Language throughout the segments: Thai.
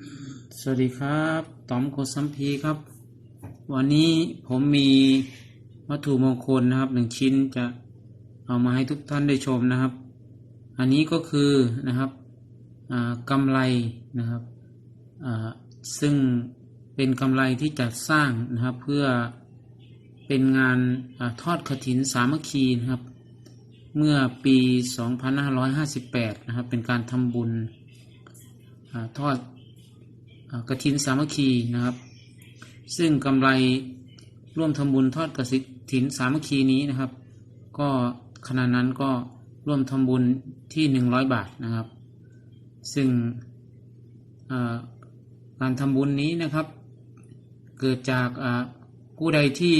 สวัสดีครับต๋อมโกสัมพีครับ วันนี้ผมมีวัตถุมงคลนะครับหนึ่งชิ้นจะเอามาให้ทุกท่านได้ชมนะครับ อันนี้ก็คือนะครับอ่ากำไรนะครับซึ่งเป็นกำไรที่จัดสร้างนะครับเพื่อเป็นงานอทอดกฐินสามัคคีนะครับ เมื่อปี 2558 นะครับ เป็นการทำบุญอทอด อ่ากฐินสามัคคีนะครับ ซึ่งกำไรร่วมทำบุญทอดกฐินสามัคคีนี้นะครับ ก็ขณะนั้นก็ร่วมทำบุญที่หนึ่งร้อยบาทนะครับ ซึ่งการทำบุญนี้นะครับ เกิดจากผู้ใดที่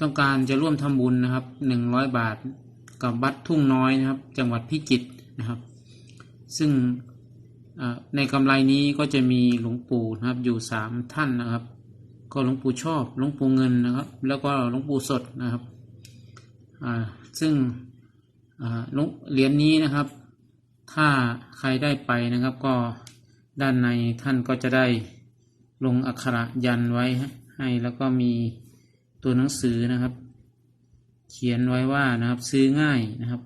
ต้องการจะร่วมทำบุญนะครับหนึ่งร้อยบาท กับวัดทุ่งน้อยนะครับ จังหวัดพิจิตรนะครับ ซึ่ง ในกำไรนี้ก็จะมีหลวงปู่นะครับอยู่สามท่านนะครับ ก็หลวงปู่ชอบหลวงปู่เงินนะครับ แล้วก็หลวงปู่สดนะครับซึ่งอ่าหลวงเหรียญนี้นะครับ ถ้าใครได้ไปนะครับก็ด้านในท่านก็จะได้ลงอักขระยันไว้ให้แล้วก็มีตัวหนังสือนะครับ เขียนไว้ว่านะครับซื้อง่ายนะครับ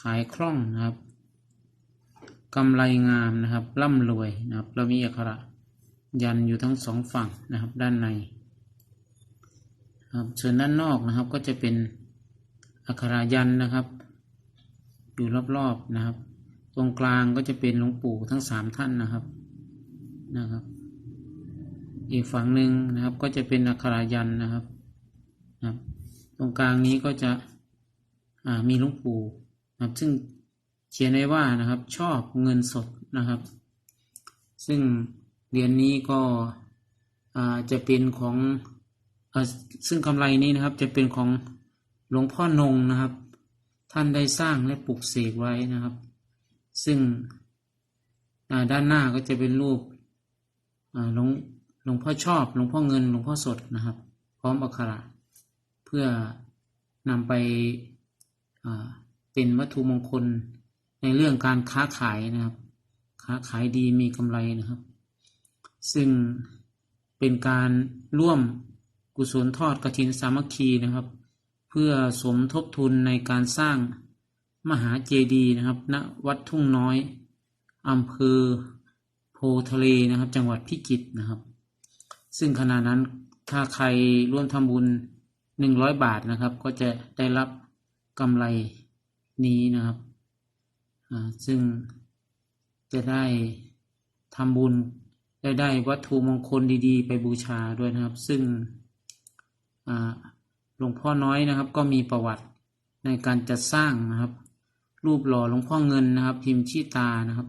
ขายคล่องนะครับ กำไรงามนะครับร่ำรวยนะครับเรามีอักขระยันอยู่ทั้งสองฝั่งนะครับด้านในครับส่วนด้านนอกนะครับก็จะเป็นอักขระยันนะครับ อยู่รอบๆนะครับ ตรงกลางก็จะเป็นหลวงปู่ทั้งสามท่านนะครับนะครับ อีกฝั่งหนึ่งนะครับก็จะเป็นอักขระยันนะครับนะครับ ตรงกลางนี้ก็จะมีหลวงปู่นะครับซึ่ง เขียนไว้ว่านะครับชอบเงินสดนะครับ ซึ่งเหรียญนนี้ก็จะเป็นของอซึ่งกำไรนี้นะครับจะเป็นของหลวงพ่อนงนะครับ ท่านได้สร้างและปลุกเสกไว้นะครับ ซึ่งด้านหน้าก็จะเป็นรูปหลวงหลวงพ่อชอบหลวงพ่อเงินหลวงพ่อสดนะครับ พร้อมอักขระเพื่อนำไปเป็นวัตถุมงคล ในเรื่องการค้าขายนะครับ ค้าขายดีมีกำไรนะครับ ซึ่งเป็นการร่วมกุศลทอดกฐินสามัคคีนะครับ เพื่อสมทบทุนในการสร้างมหาเจดีย์นะครับณวัดทุ่งน้อยอำเภอโพทะเลนะครับ จังหวัดพิจิตรนะครับ ซึ่งขณะนั้นถ้าใครร่วมทำบุญหนึ่งร้อยบาทนะครับ ก็จะได้รับกำไรนี้นะครับ ซึ่งจะได้ทำบุญได้ได้วัตถุมงคลดีๆ ไปบูชาด้วยนะครับ ซึ่งหลวงพ่อน้อยนะครับ ก็มีประวัติในการจัดสร้างนะครับ รูปหล่อหลวงพ่อเงินนะครับ พิมพ์ชีตานะครับ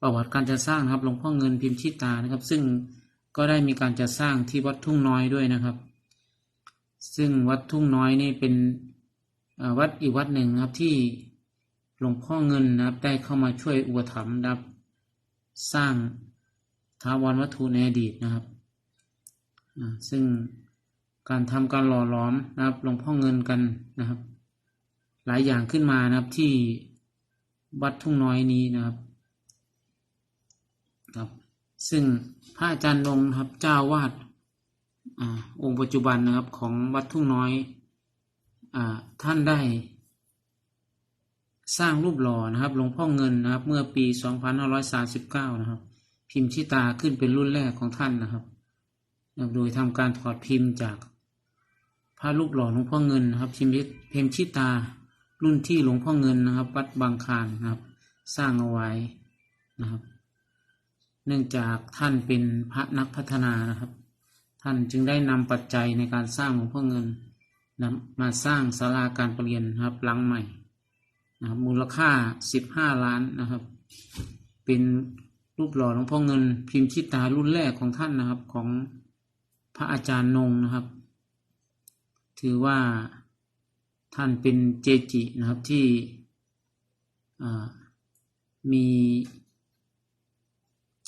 ประวัติการจัดสร้างนะครับหลวงพ่อเงินพิมพ์ชีตานะครับ ซึ่งก็ได้มีการจัดสร้างที่วัดทุ่งน้อยด้วยนะครับ ซึ่งวัดทุ่งน้อยนี่เป็น วัดอีกวัดหนึ่งครับที่หลวงพ่อเงินนะครับ ได้เข้ามาช่วยอุปถัมภ์นะครับ สร้างทาวรวัตถุในอดีตนะครับซึ่งการทำการหล่อหลอมนะครับหลวงพ่อเงินกันนะครับ หลายอย่างขึ้นมานะครับที่วัดทุ่งน้อยนี้นะครับครับ ซึ่งพระอาจารย์นงค์นะครับเจ้าวาดอองค์ปัจจุบันนะครับของวัดทุ่งน้อย ท่านได้สร้างรูปหล่อนะครับหลวงพ่อเงินนะครับ เมื่อปี 2539 นะครับ พิมพ์ชิตาขึ้นเป็นรุ่นแรกของท่านนะครับโดยทำการถอดพิมพ์จากพระรูปหล่อหลวงพ่อเงินนะครับพิมพ์พิมพ์ชิตารุ่นที่หลวงพ่อเงินนะครับ วัดบางคานนะครับ สร้างเอาไว้นะครับ เนื่องจากท่านเป็นพระนักพัฒนานะครับ ท่านจึงได้นำปัจจัยในการสร้างหลวงพ่อเงิน นำมาสร้างศาลาการประเรียนนะครับหลังใหม่นะครับมูลค่าสิบห้าล้านนะครับ เป็นรูปหล่อหลวงพ่อเงิน พิมพ์ชิตารุ่นแรกของท่านนะครับของพระอาจารย์นงนะครับ ถือว่าท่านเป็นเจจินะครับที่มี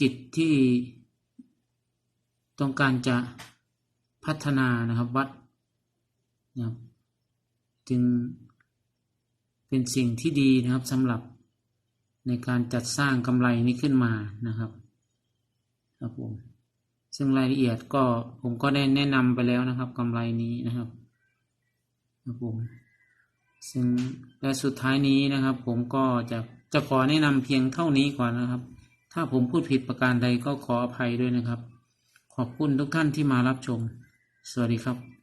จิตที่ต้องการจะพัฒนานะครับวัด นะจึงเป็นสิ่งที่ดีนะครับสำหรับในการจัดสร้างกำไรนี้ขึ้นมานะครับครับผมซึ่งรายละเอียดก็ผมก็ได้แนะนำไปแล้วนะครับกำไรนี้นะครับครับผมซึ่งและสุดท้ายนี้นะครับ ผมก็จะจะขอแนะนำเพียงเท่านี้ก่อนนะครับ ถ้าผมพูดผิดประการใดก็ขออภัยด้วยนะครับ ขอบคุณทุกท่านที่มารับชม สวัสดีครับ